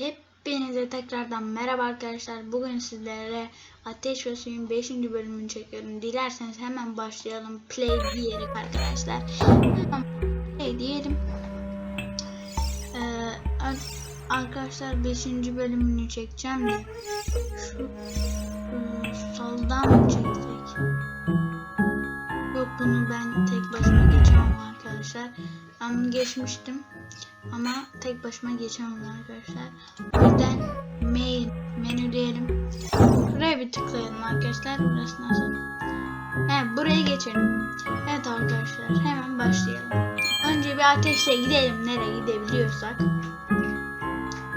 Hepinize tekrardan merhaba arkadaşlar. Bugün sizlere Ateş ve Suyun 5. bölümünü çekiyorum. Dilerseniz hemen başlayalım. Play diyerek arkadaşlar. Play diyelim. Ee, ar- arkadaşlar 5. bölümünü çekeceğim de şu e, soldan mı çeksek? Yok bunu ben tek başıma geçemem arkadaşlar. Ben geçmiştim. Ama tek başıma geçemem arkadaşlar. O mail menü diyelim. Buraya bir tıklayalım arkadaşlar. Burası nasıl? He buraya geçelim. Evet arkadaşlar hemen başlayalım. Önce bir ateşle gidelim nereye gidebiliyorsak.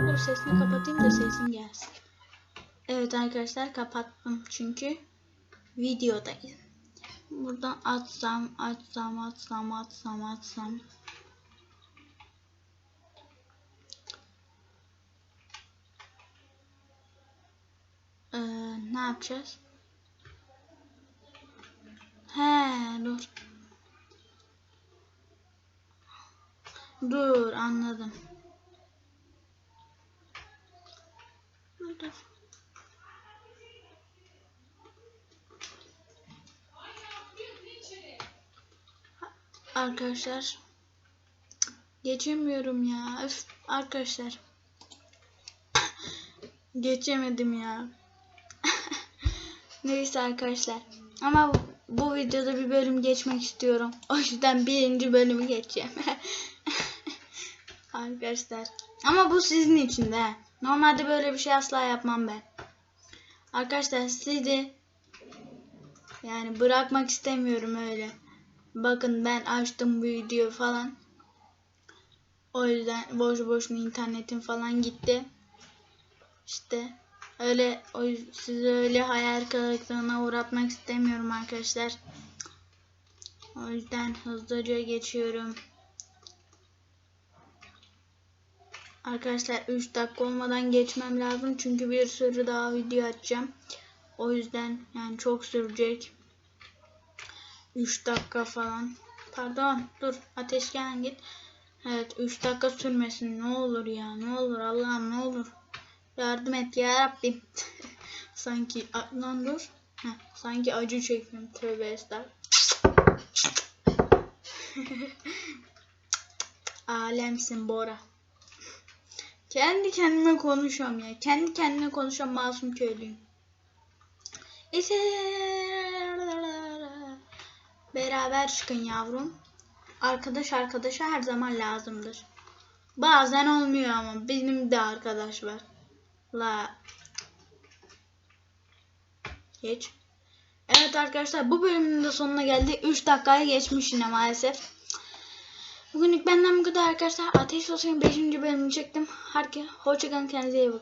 Dur sesini kapatayım da sesim gelsin. Evet arkadaşlar kapattım çünkü videodayım. Buradan atsam atsam atsam atsam atsam. Ee, ne yapacağız? He dur. Dur anladım. Dur. Arkadaşlar geçemiyorum ya. Öf, arkadaşlar. Geçemedim ya. Neyse arkadaşlar. Ama bu, videoda bir bölüm geçmek istiyorum. O yüzden birinci bölümü geçeceğim. arkadaşlar. Ama bu sizin için de. Normalde böyle bir şey asla yapmam ben. Arkadaşlar sizi yani bırakmak istemiyorum öyle. Bakın ben açtım bu video falan. O yüzden boş boşuna internetim falan gitti. İşte öyle o sizi öyle hayal kırıklığına uğratmak istemiyorum arkadaşlar. O yüzden hızlıca geçiyorum. Arkadaşlar 3 dakika olmadan geçmem lazım çünkü bir sürü daha video açacağım. O yüzden yani çok sürecek. 3 dakika falan. Pardon dur ateşken git. Evet 3 dakika sürmesin ne olur ya ne olur Allah'ım ne olur. Yardım et ya Rabbim. sanki lan dur. Heh, sanki acı çekiyorum tövbe estağfurullah. Alemsin Bora. Kendi kendime konuşuyorum ya. Kendi kendime konuşuyorum masum köylüyüm. İşte beraber çıkın yavrum. Arkadaş arkadaşa her zaman lazımdır. Bazen olmuyor ama benim de arkadaş var. La. Geç. Evet arkadaşlar bu bölümün de sonuna geldik. 3 dakikaya geçmiş yine maalesef. Bugünlük benden bu kadar arkadaşlar. Ateş Olsun 5. bölümünü çektim. Herkese hoşçakalın kendinize iyi bakın.